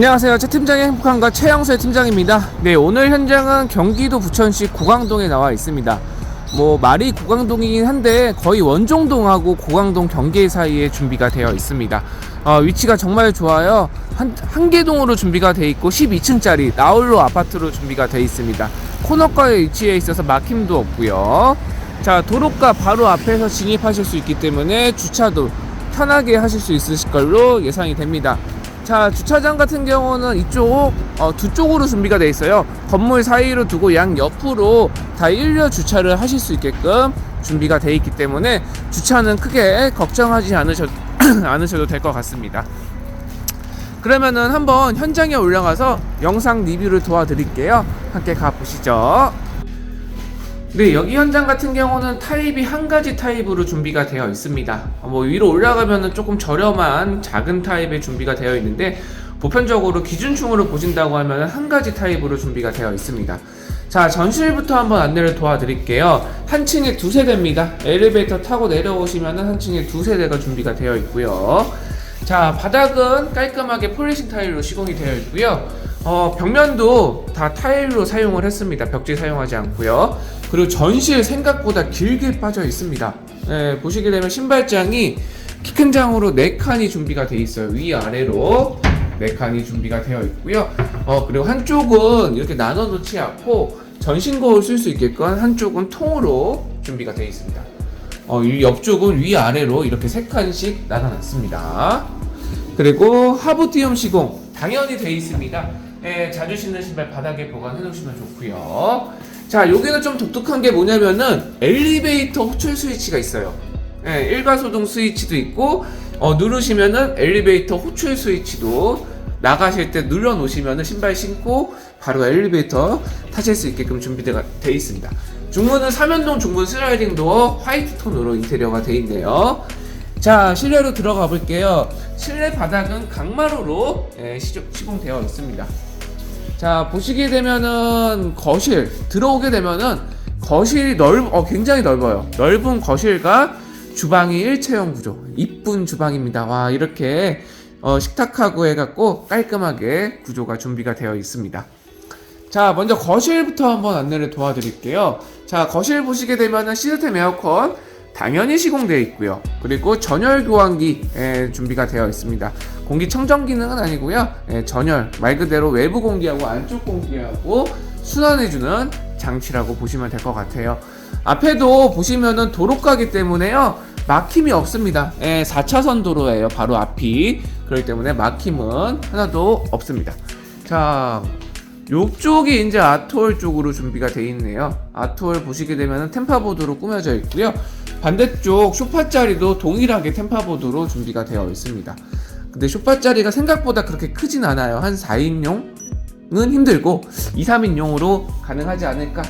안녕하세요. 최 팀장의 행복한가 최영수의 팀장입니다. 네, 오늘 현장은 경기도 부천시 고강동에 나와 있습니다. 뭐 말이 고강동이긴 한데 거의 원종동하고 고강동 경계 사이에 준비가 되어 있습니다. 어, 위치가 정말 좋아요. 한, 한개동으로 준비가 돼 있고 12층짜리 나홀로 아파트로 준비가 돼 있습니다. 코너가에 위치해 있어서 막힘도 없고요. 자, 도로가 바로 앞에서 진입하실 수 있기 때문에 주차도 편하게 하실 수 있으실 걸로 예상이 됩니다. 자 주차장 같은 경우는 이쪽 어, 두 쪽으로 준비가 되어 있어요. 건물 사이로 두고 양 옆으로 다 일렬 주차를 하실 수 있게끔 준비가 되어 있기 때문에 주차는 크게 걱정하지 않으셔, 않으셔도 될 것 같습니다. 그러면은 한번 현장에 올라가서 영상 리뷰를 도와드릴게요. 함께 가보시죠 네, 여기 현장 같은 경우는 타입이 한 가지 타입으로 준비가 되어 있습니다. 어, 뭐 위로 올라가면은 조금 저렴한 작은 타입의 준비가 되어 있는데 보편적으로 기준층으로 보신다고 하면 한 가지 타입으로 준비가 되어 있습니다. 자, 전실부터 한번 안내를 도와드릴게요. 한 층에 두 세 대입니다. 엘리베이터 타고 내려오시면은 한 층에 두 세 대가 준비가 되어 있고요. 자, 바닥은 깔끔하게 폴리싱 타일로 시공이 되어 있고요. 어, 벽면도 다 타일로 사용을 했습니다. 벽지 사용하지 않고요. 그리고 전실 생각보다 길게 빠져 있습니다. 예, 보시게 되면 신발장이 키 큰 장으로 4칸이 준비가 되어 있어요. 위아래로 4칸이 준비가 되어 있고요. 어, 그리고 한쪽은 이렇게 나눠 놓지 않고 전신 거울 쓸 수 있게끔 한쪽은 통으로 준비가 되어 있습니다. 어, 이 옆쪽은 위아래로 이렇게 3칸씩 나눠놨습니다. 그리고 하부티움 시공 당연히 되어 있습니다. 예, 자주 신는 신발 바닥에 보관해 놓으시면 좋고요. 자, 여기는 좀 독특한 게 뭐냐면은 엘리베이터 호출 스위치가 있어요. 예, 일가소동 스위치도 있고 어, 누르시면은 엘리베이터 호출 스위치도 나가실 때 눌러 놓으시면은 신발 신고 바로 엘리베이터 타실 수 있게끔 준비되어 돼 있습니다. 중문은 삼연동 중문 슬라이딩 도어 화이트 톤으로 인테리어가 돼 있네요. 자 실내로 들어가 볼게요. 실내 바닥은 강마루로 예, 시공되어 있습니다. 자 보시게 되면은 거실 들어오게 되면은 거실이 넓, 어 굉장히 넓어요. 넓은 거실과 주방이 일체형 구조, 이쁜 주방입니다. 와 이렇게 어, 식탁하고 해갖고 깔끔하게 구조가 준비가 되어 있습니다. 자, 먼저 거실부터 한번 안내를 도와드릴게요. 자, 거실 보시게 되면은 시스템 에어컨 당연히 시공되어 있고요. 그리고 전열 교환기 예, 준비가 되어 있습니다. 공기 청정 기능은 아니고요. 예, 전열 말 그대로 외부 공기하고 안쪽 공기하고 순환해주는 장치라고 보시면 될 것 같아요. 앞에도 보시면은 도로가기 때문에요. 막힘이 없습니다. 예, 4차선 도로예요. 바로 앞이. 그렇기 때문에 막힘은 하나도 없습니다. 자, 요쪽이 이제 아트홀 쪽으로 준비가 되어 있네요. 아트홀 보시게 되면 템파보드로 꾸며져 있고요. 반대쪽 소파 자리도 동일하게 템파보드로 준비가 되어 있습니다. 근데 소파 자리가 생각보다 그렇게 크진 않아요. 한 4인용은 힘들고 2, 3인용으로 가능하지 않을까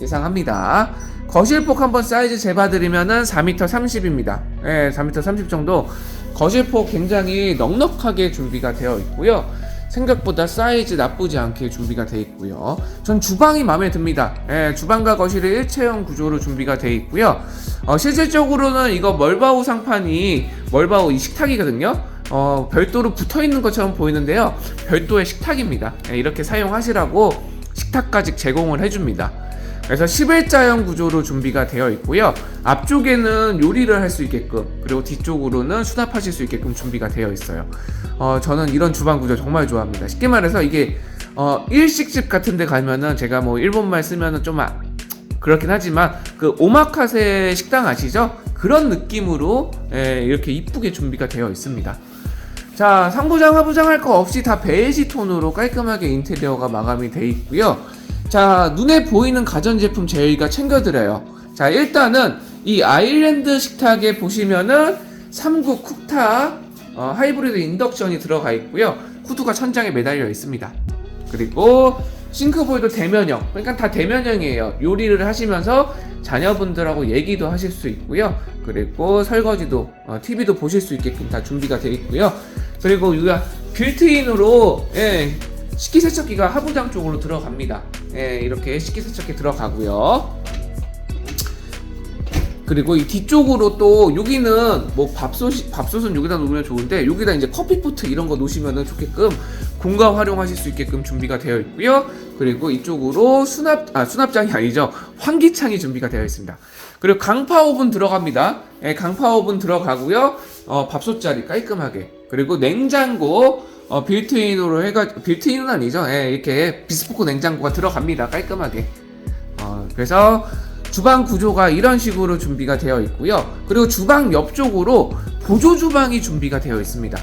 예상합니다. 거실폭 한번 사이즈 재봐드리면은 4m 30입니다. 예, 4m 30 정도. 거실폭 굉장히 넉넉하게 준비가 되어 있고요. 생각보다 사이즈 나쁘지 않게 준비가 되어 있고요. 전 주방이 마음에 듭니다. 예, 주방과 거실이 일체형 구조로 준비가 되어 있고요. 어, 실질적으로는 이거 멀바우 상판이 멀바우 이 식탁이거든요. 어, 별도로 붙어 있는 것처럼 보이는데요. 별도의 식탁입니다. 예, 이렇게 사용하시라고 식탁까지 제공을 해줍니다. 그래서 11자형 구조로 준비가 되어 있고요. 앞쪽에는 요리를 할 수 있게끔 그리고 뒤쪽으로는 수납하실 수 있게끔 준비가 되어 있어요. 어, 저는 이런 주방 구조 정말 좋아합니다. 쉽게 말해서 이게 어, 일식집 같은 데 가면은 제가 뭐 일본말 쓰면은 좀 아, 그렇긴 하지만 그 오마카세 식당 아시죠? 그런 느낌으로 예, 이렇게 이쁘게 준비가 되어 있습니다. 자, 상부장, 하부장 할 거 없이 다 베이지 톤으로 깔끔하게 인테리어가 마감이 돼 있고요. 자, 눈에 보이는 가전제품 저희가 챙겨드려요. 자, 일단은 이 아일랜드 식탁에 보시면은 3구 쿡타 어, 하이브리드 인덕션이 들어가 있고요. 후드가 천장에 매달려 있습니다. 그리고 싱크볼도 대면형. 그러니까 다 대면형이에요. 요리를 하시면서 자녀분들하고 얘기도 하실 수 있고요. 그리고 설거지도 어, TV도 보실 수 있게끔 다 준비가 되어 있고요. 그리고 이가 빌트인으로 예, 식기세척기가 하부장 쪽으로 들어갑니다. 예, 이렇게 식기세척기 들어가고요. 그리고 이 뒤쪽으로 또 여기는 뭐 밥솥이 밥솥은 여기다 놓으면 좋은데 여기다 이제 커피포트 이런 거 놓으시면은 좋게끔 공간 활용하실 수 있게끔 준비가 되어 있고요. 그리고 이쪽으로 수납 아 수납장이 아니죠 환기창이 준비가 되어 있습니다. 그리고 강파 오븐 들어갑니다. 예, 강파 오븐 들어가고요. 어, 밥솥 자리 깔끔하게 그리고 냉장고 어, 빌트인으로 해가 빌트인은 아니죠. 예, 이렇게 비스포크 냉장고가 들어갑니다. 깔끔하게. 어, 그래서 주방 구조가 이런 식으로 준비가 되어 있고요. 그리고 주방 옆쪽으로 보조 주방이 준비가 되어 있습니다.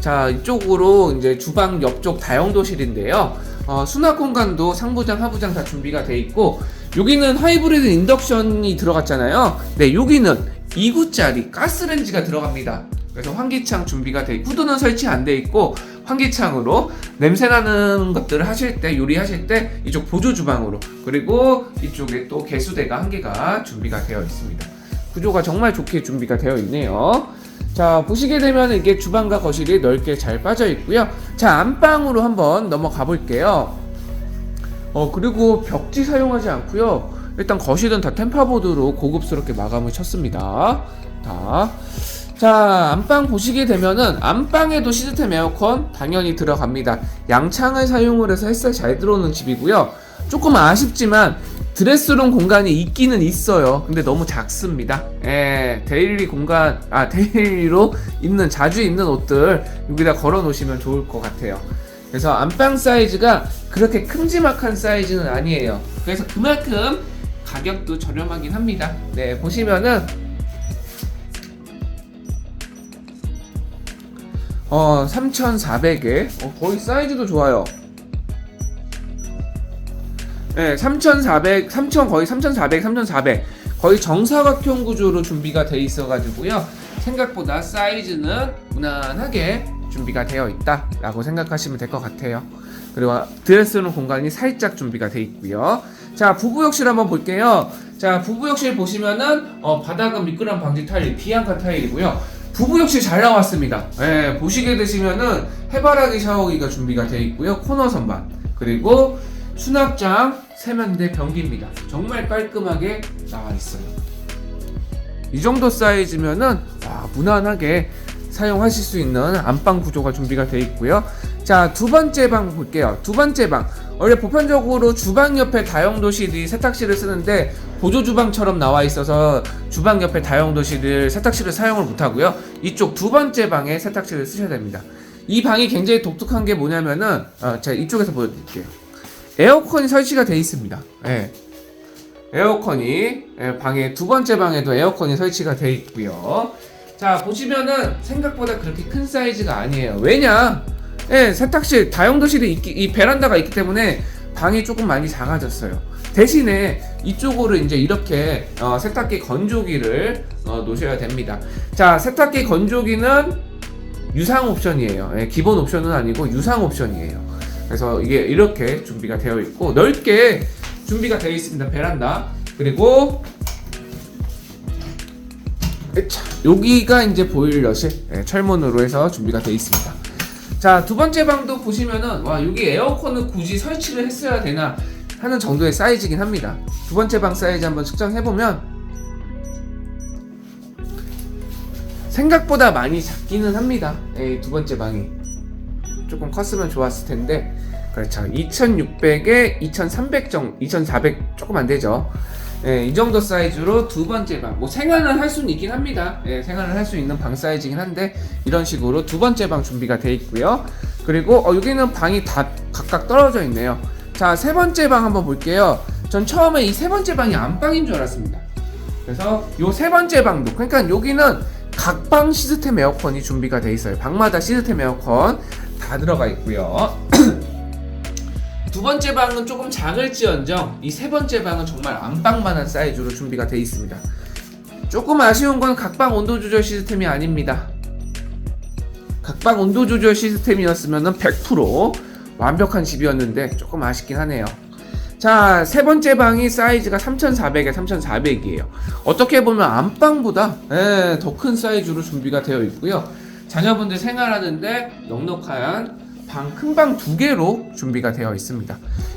자, 이쪽으로 이제 주방 옆쪽 다용도실인데요. 어, 수납 공간도 상부장, 하부장 다 준비가 되어 있고, 여기는 하이브리드 인덕션이 들어갔잖아요. 네, 여기는 2구짜리 가스렌지가 들어갑니다. 그래서 환기창 준비가 돼 있고, 후드는 설치 안 돼 있고, 환기창으로 냄새나는 것들을 하실 때, 요리하실 때, 이쪽 보조 주방으로, 그리고 이쪽에 또 개수대가 한 개가 준비가 되어 있습니다. 구조가 정말 좋게 준비가 되어 있네요. 자, 보시게 되면 이게 주방과 거실이 넓게 잘 빠져 있고요. 자, 안방으로 한번 넘어가 볼게요. 어, 그리고 벽지 사용하지 않고요. 일단 거실은 다 템파보드로 고급스럽게 마감을 쳤습니다. 다. 자, 안방 보시게 되면은 안방에도 시스템 에어컨 당연히 들어갑니다. 양창을 사용을 해서 햇살 잘 들어오는 집이고요. 조금 아쉽지만 드레스룸 공간이 있기는 있어요. 근데 너무 작습니다. 예, 데일리 공간, 아, 데일리로 입는, 자주 입는 옷들 여기다 걸어 놓으시면 좋을 것 같아요. 그래서 안방 사이즈가 그렇게 큼지막한 사이즈는 아니에요. 그래서 그만큼 가격도 저렴하긴 합니다. 네, 보시면은 어, 3,400에 어, 거의 사이즈도 좋아요. 네, 3,400, 3,000 거의 3,400, 3,400 거의 정사각형 구조로 준비가 돼 있어가지고요. 생각보다 사이즈는 무난하게 준비가 되어 있다라고 생각하시면 될 것 같아요. 그리고 드레스룸 공간이 살짝 준비가 돼 있고요. 자, 부부욕실 한번 볼게요. 자, 부부욕실 보시면은 어, 바닥은 미끄럼 방지 타일, 비앙카 타일이고요. 부부욕실 잘 나왔습니다. 예, 보시게 되시면은 해바라기 샤워기가 준비가 되어 있고요. 코너 선반 그리고 수납장 세면대 변기입니다. 정말 깔끔하게 나와 있어요. 이 정도 사이즈면은 와, 무난하게 사용하실 수 있는 안방 구조가 준비가 되어 있고요. 자, 두 번째 방 볼게요. 두 번째 방. 원래 보편적으로 주방 옆에 다용도실이 세탁실을 쓰는데 보조 주방처럼 나와 있어서 주방 옆에 다용도실을 세탁실을 사용을 못 하고요. 이쪽 두 번째 방에 세탁실을 쓰셔야 됩니다. 이 방이 굉장히 독특한 게 뭐냐면은 어, 제가 이쪽에서 보여드릴게요. 에어컨이 설치가 되어 있습니다. 예. 에어컨이 예, 방에 두 번째 방에도 에어컨이 설치가 되어 있고요. 자 보시면은 생각보다 그렇게 큰 사이즈가 아니에요. 왜냐? 예, 세탁실 다용도실이 있기, 이 베란다가 있기 때문에 방이 조금 많이 작아졌어요. 대신에 이쪽으로 이제 이렇게 어, 세탁기 건조기를 어, 놓으셔야 됩니다. 자 세탁기 건조기는 유상 옵션이에요. 예, 기본 옵션은 아니고 유상 옵션이에요. 그래서 이게 이렇게 준비가 되어 있고 넓게 준비가 되어 있습니다. 베란다 그리고 자, 여기가 이제 보일러실 예, 철문으로 해서 준비가 되어 있습니다. 자, 두 번째 방도 보시면은 와, 여기 에어컨을 굳이 설치를 했어야 되나 하는 정도의 사이즈긴 합니다. 두 번째 방 사이즈 한번 측정해 보면 생각보다 많이 작기는 합니다. 예, 두 번째 방이 조금 컸으면 좋았을 텐데 그렇죠. 2,600에 2,300 정도, 2,400 조금 안 되죠. 예, 이 정도 사이즈로 두 번째 방. 뭐 생활은 할 수는 있긴 합니다. 예, 생활을 할 수 있는 방 사이즈긴 한데 이런 식으로 두 번째 방 준비가 돼 있고요. 그리고 어, 여기는 방이 다 각각 떨어져 있네요. 자, 세 번째 방 한번 볼게요. 전 처음에 이 세 번째 방이 안방인 줄 알았습니다. 그래서 요 세 번째 방도 그러니까 여기는 각 방 시스템 에어컨이 준비가 돼 있어요. 방마다 시스템 에어컨 다 들어가 있고요. 두 번째 방은 조금 작을지언정 이 세 번째 방은 정말 안방만한 사이즈로 준비가 되어 있습니다. 조금 아쉬운 건 각방 온도 조절 시스템이 아닙니다. 각방 온도 조절 시스템이었으면 100% 완벽한 집이었는데 조금 아쉽긴 하네요. 자, 세 번째 방이 사이즈가 3,400에 3,400이에요. 어떻게 보면 안방보다 예, 더큰 사이즈로 준비가 되어 있고요. 자녀분들 생활하는데 넉넉한 방 큰 방 두 개로 준비가 되어 있습니다.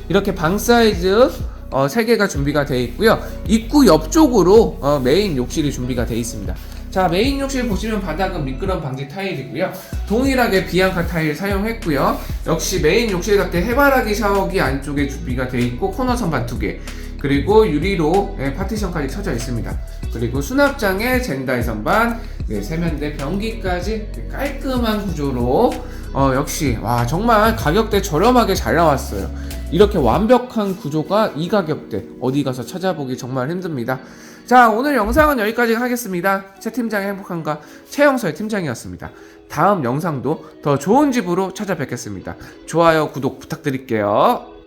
이렇게 방 사이즈 어, 3개가 준비가 되어 있고요. 입구 옆쪽으로 어, 메인 욕실이 준비가 되어 있습니다. 자, 메인 욕실 보시면 바닥은 미끄럼 방지 타일이고요. 동일하게 비앙카 타일 사용했고요. 역시 메인 욕실답게 해바라기 샤워기 안쪽에 준비가 되어 있고 코너 선반 2개. 그리고 유리로 예, 파티션까지 쳐져 있습니다. 그리고 수납장에 젠다이 선반, 네, 세면대 변기까지 깔끔한 구조로 어, 역시 와 정말 가격대 저렴하게 잘 나왔어요. 이렇게 완벽한 구조가 이 가격대 어디 가서 찾아보기 정말 힘듭니다. 자 오늘 영상은 여기까지 하겠습니다. 최 팀장의 행복한가 최영서의 팀장이었습니다. 다음 영상도 더 좋은 집으로 찾아뵙겠습니다. 좋아요 구독 부탁드릴게요.